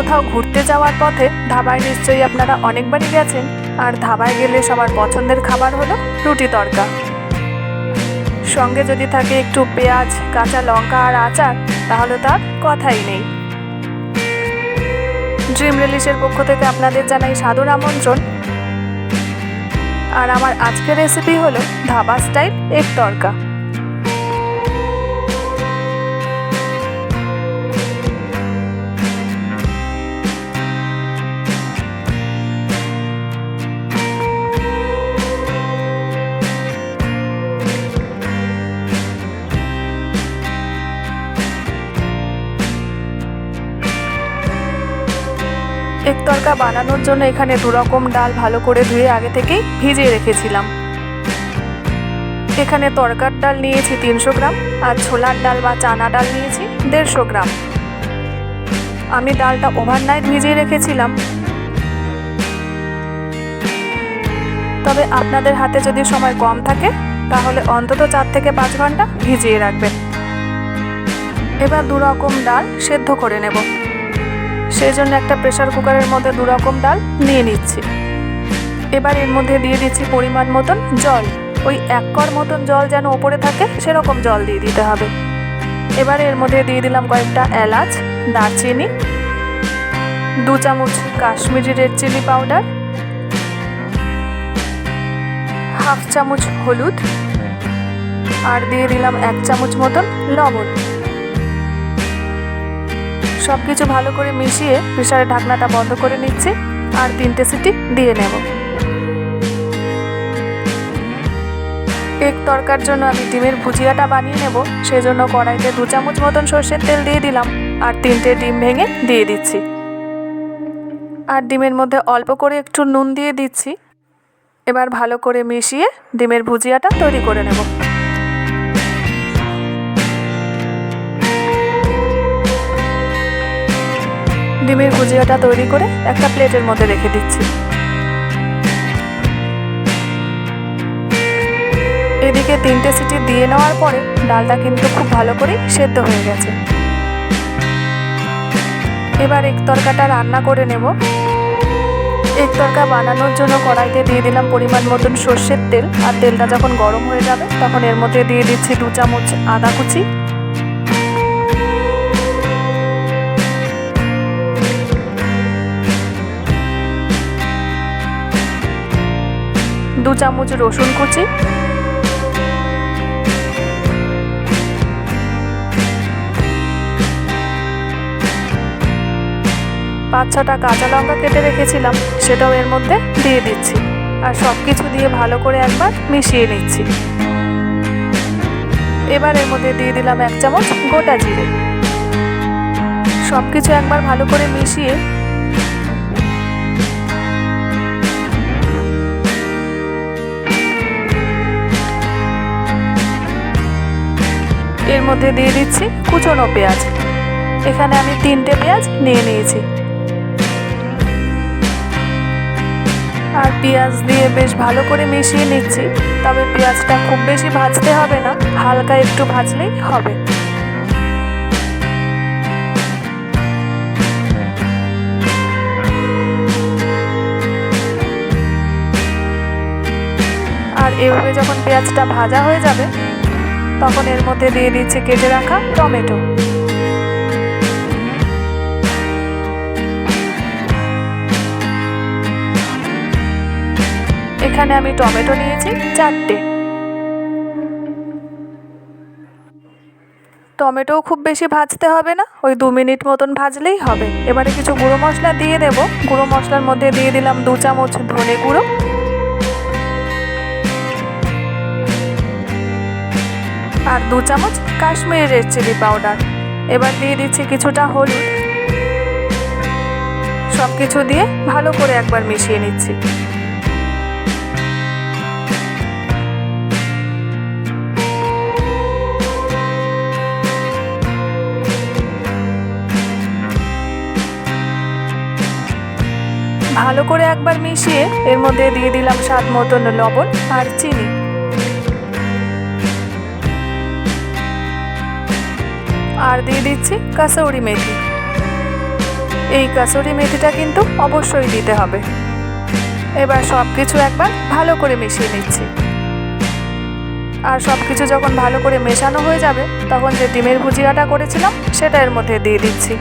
কোথাও ঘুরতে যাওয়ার পথে ধাবায় নিশ্চয়ই আপনারা অনেকবারই গেছেন। আর ধাবায় গেলে সবার পছন্দের খাবার হলো রুটি তড়কা সঙ্গে যদি থাকে একটু পেঁয়াজ, কাঁচা লঙ্কা আর আচার, তাহলে তার কথাই নেই। ড্রিম রিলিজের পক্ষ থেকে আপনাদের জানাই সাদর আমন্ত্রণ। আর আমার আজকের রেসিপি হলো ধাবা স্টাইল এক তড়কা এক তরকা বানানোর জন্য এখানে দু রকম ডাল ভালো করে ধুয়ে আগে থেকেই ভিজিয়ে রেখেছিলাম। এখানে তরকার ডাল নিয়েছি তিনশো গ্রাম আর ছোলার ডাল বা চানা ডাল নিয়েছি দেড়শো গ্রাম। আমি ডালটা ওভারনাইট ভিজিয়ে রেখেছিলাম। তবে আপনাদের হাতে যদি সময় কম থাকে, তাহলে অন্তত চার থেকে পাঁচ ঘণ্টা ভিজিয়ে রাখবেন। এবার দু রকম ডাল সেদ্ধ করে নেব। সেই জন্য একটা প্রেশার কুকারের মধ্যে দু রকম ডাল নিয়ে নিচ্ছি। এবার এর মধ্যে দিয়ে দিচ্ছি পরিমাণ মতন জল। ওই এক কর মতন জল যেন ওপরে থাকে, সেরকম জল দিয়ে দিতে হবে। এবার এর মধ্যে দিয়ে দিলাম কয়েকটা এলাচ, দারচিনি, দু চামচ Kashmiri red chilli powder half চামচ হলুদ, আর দিয়ে দিলাম এক চামচ মতন লবণ। সব কিছু ভালো করে মিশিয়ে প্রেশারের ঢাকনাটা বন্ধ করে নিচ্ছি আর তিনটে সিটি দিয়ে নেব। এক তরকার জন্য আমি ডিমের ভুজিয়াটা বানিয়ে নেব, সেজন্য কড়াইতে দু চামচ মতন সর্ষের তেল দিয়ে দিলাম আর তিনটে ডিম ভেঙে দিয়ে দিচ্ছি। আর ডিমের মধ্যে অল্প করে একটু নুন দিয়ে দিচ্ছি। এবার ভালো করে মিশিয়ে ডিমের ভুজিয়াটা তৈরি করে নেব। ডিমের ভুজিয়াটা তৈরি করে একটা প্লেটের মধ্যে রেখে দিচ্ছি। এদিকে তিনটে সিটি দিয়ে নেওয়ার পরে ডালটা কিন্তু খুব ভালো করে সেদ্ধ হয়ে গেছে। এবার এক তরকাটা রান্না করে নেব। এক তরকা বানানোর জন্য কড়াইতে দিয়ে দিলাম পরিমাণ মতন সর্ষের তেল। আর তেলটা যখন গরম হয়ে যাবে, তখন এর মধ্যে দিয়ে দিচ্ছি দু চামচ আদা কুচি। দু চামচ রসুন কুচি। পাঁচ ছটা কাঁচা লঙ্কা কেটে রেখেছিলাম, সেটাও এর মধ্যে দিয়ে দিচ্ছি। আর সব কিছু দিয়ে ভালো করে একবার মিশিয়ে নিচ্ছি। এবার এর মধ্যে দিয়ে দিলাম এক চামচ গোটা জিরে। সব কিছু একবার ভালো করে মিশিয়ে এর মধ্যে দিয়ে দিচ্ছি কুচনো পেঁয়াজ। এখানে আমি তিনটে পেঁয়াজ নিয়ে নিয়েছি। আর পেঁয়াজ দিয়ে বেশ ভালো করে মিশিয়ে নিচ্ছি, তবে পেঁয়াজটা খুব বেশি ভাজতে হবে না, হালকা একটু ভাজলেই হবে। আর এভাবে যখন পেঁয়াজটা ভাজা হয়ে যাবে তখন এর মধ্যে দিয়ে দিচ্ছি কেটে রাখা টমেটো। এখানে আমি টমেটো নিয়েছি চারটে। টমেটোও খুব বেশি ভাজতে হবে না, ওই দু মিনিট মতন ভাজলেই হবে। এবারে কিছু গুঁড়ো মশলা দিয়ে দেব। গুঁড়ো মশলার মধ্যে দিয়ে দিলাম দু চামচ ধনে গুঁড়ো। আর দু চামচ কাশ্মীরি রেড চিলি পাউডার এবার দিয়ে দিচ্ছি কিছুটা হলুদ। সব কিছু দিয়ে ভালো করে একবার মিশিয়ে নিচ্ছি। ভালো করে একবার মিশিয়ে এর মধ্যে দিয়ে দিলাম স্বাদ মতন লবণ আর চিনি। আর দিয়ে দিচ্ছি কাসৌরি মেথি। এই কাসুরি মেথিটা কিন্তু অবশ্যই দিতে হবে। এবার সব কিছু একবার ভালো করে মিশিয়ে নিচ্ছি। আর সব কিছু যখন ভালো করে মেশানো হয়ে যাবে, তখন যে ডিমের ভুজিয়াটা করেছিলাম, সেটা এর মধ্যে দিয়ে দিচ্ছি।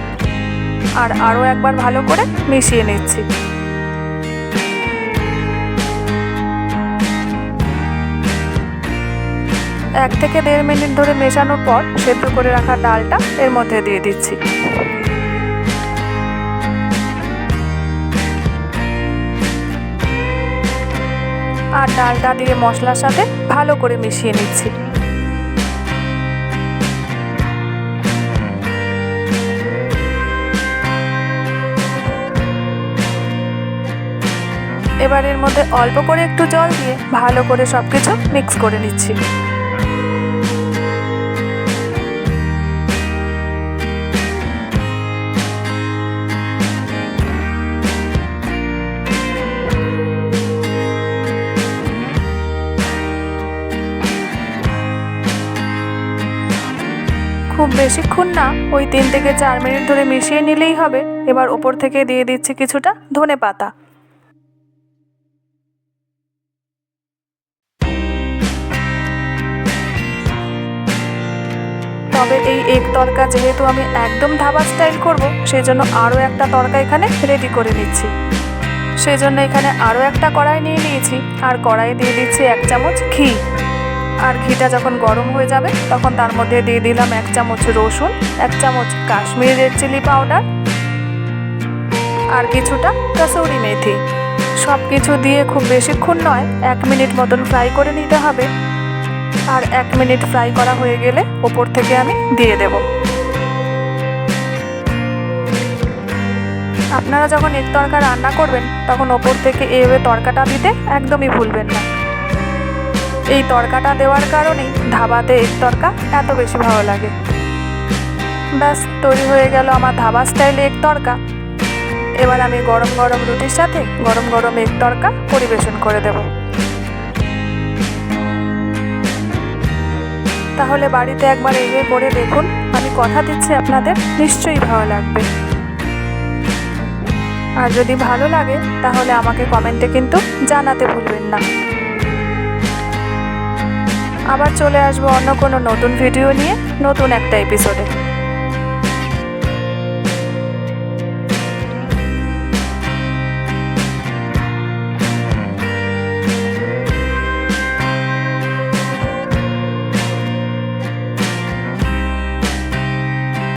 আর আরও একবার ভালো করে মিশিয়ে নিচ্ছি। এক থেকে দেড় মিনিট ধরে মেশানোর পর সেদ্ধ করে রাখা ডালটা এর মধ্যে দিয়ে দিচ্ছি। আর ডালটা দিয়ে মশলার সাথে ভালো করে মিশিয়ে নিচ্ছি। এবার এর মধ্যে অল্প করে একটু জল দিয়ে ভালো করে সব কিছু মিক্স করে নিচ্ছি। বেশিক্ষণ না, ওই তিন থেকে চার মিনিট ধরে মিশিয়ে নিলেই হবে। এবার ওপর থেকে দিয়ে দিচ্ছি কিছুটা ধনে পাতা। তবে এই এগ তরকা যেহেতু আমি একদম ধাবা স্টাইল করব সেই জন্য আরও একটা তরকা এখানে রেডি করে নিচ্ছি। সেই জন্য এখানে আরও একটা কড়াই নিয়ে নিয়েছি, আর কড়াই দিয়ে দিচ্ছি এক চামচ ঘি। আর ঘিটা যখন গরম হয়ে যাবে, তখন তার মধ্যে দিয়ে দিলাম এক চামচ রসুন, এক চামচ কাশ্মীরি রেড চিলি পাউডার আর কিছুটা কাসৌরি মেথি। সব কিছু দিয়ে খুব বেশিক্ষণ নয়, এক মিনিট মতন ফ্রাই করে নিতে হবে। আর এক মিনিট ফ্রাই করা হয়ে গেলে ওপর থেকে আমি দিয়ে দেব। আপনারা যখন এগ তরকা রান্না করবেন, তখন ওপর থেকে এভাবে তরকাটা দিতে একদমই ভুলবেন না। এই তরকাটা দেওয়ার কারণেই ধাবাতে এগ তরকা এত বেশি ভালো লাগে। ব্যাস, তৈরি হয়ে গেল আমার ধাবা স্টাইলে এগ তরকা এবার আমি গরম গরম রুটির সাথে গরম গরম এগ তরকা পরিবেশন করে দেব। তাহলে বাড়িতে একবার এইভাবে করে দেখুন, আমি কথা দিচ্ছি আপনাদের, নিশ্চয়ই ভালো লাগবে। আর যদি ভালো লাগে, তাহলে আমাকে কমেন্টে কিন্তু জানাতে ভুলবেন না। আবার চলে আসব অন্য কোনো নতুন ভিডিও নিয়ে নতুন একটা এপিসোডে